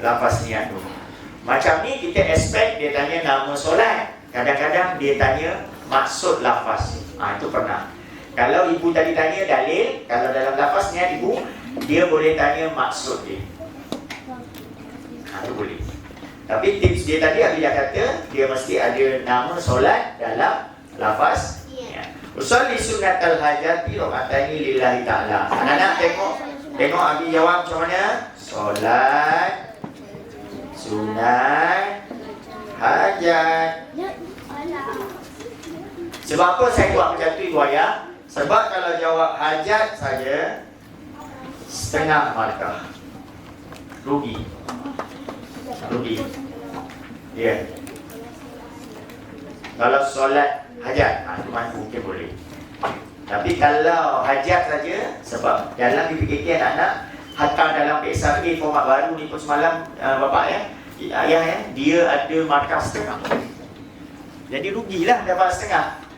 lafaz niat tu. Macam ni kita expect dia tanya nama solat. Kadang-kadang dia tanya maksud lafaz. Ha, itu pernah. Kalau ibu tadi tanya dalil, kalau dalam lafaz niat ibu, dia boleh tanya maksud dia. Ha, itu boleh. Tapi tips dia tadi Abi dah kata dia mesti ada nama solat dalam lafaz niat. Usolli sunnatal hajati rakaataini lillahi ta'ala. Anak-anak tengok tengok Abi jawab macam mana? Solat sunat hajat. Sebab apa saya buat macam tu Ayah? Sebab kalau jawab hajat saja setengah markah. Rugi. Rugi. Ya. Yeah. Kalau solat hajat, ha, itu mungkin boleh. Tapi kalau hajat saja, sebab dalam DPKK anak-anak, hatta dalam PSRA format baru ni pun semalam uh, bapak ya, ayah ya, dia ada markah setengah. Jadi rugilah dapat setengah.